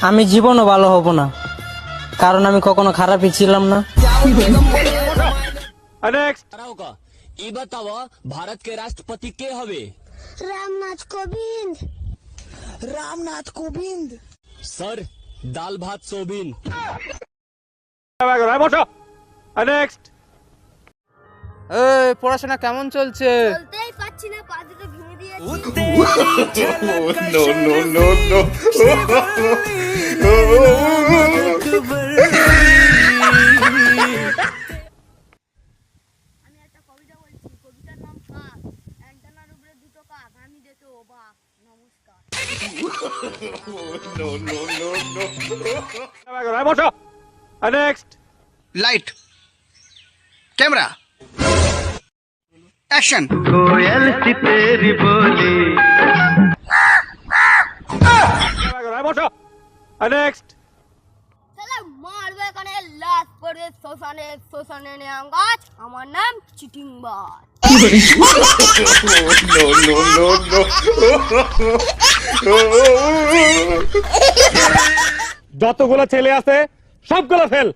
আমি জীবনও ভালো হব না কারণ আমি কখনো খারাপই ছিলাম না ভারত কে রাষ্ট্রপতি কে হবে রামনাথ কোবিন্দ রামনাথ কোবিন্দ স্যার ডাল ভাত সোবিন পড়াশোনা কেমন চলছে চলতেই পাচ্ছি না পা দুটো ভেঙে দিয়েছি কবিতার নাম কাক অ্যান্টেনার উপরে দুটো কাক আমি তাহলে মারবে এখানে লাশ পড়বে শ্মশানে শ্মশানে নিয়াম গাছ। আমার নাম চিটিংবার যতগুলো ছেলে আছে সবগুলো ফেল।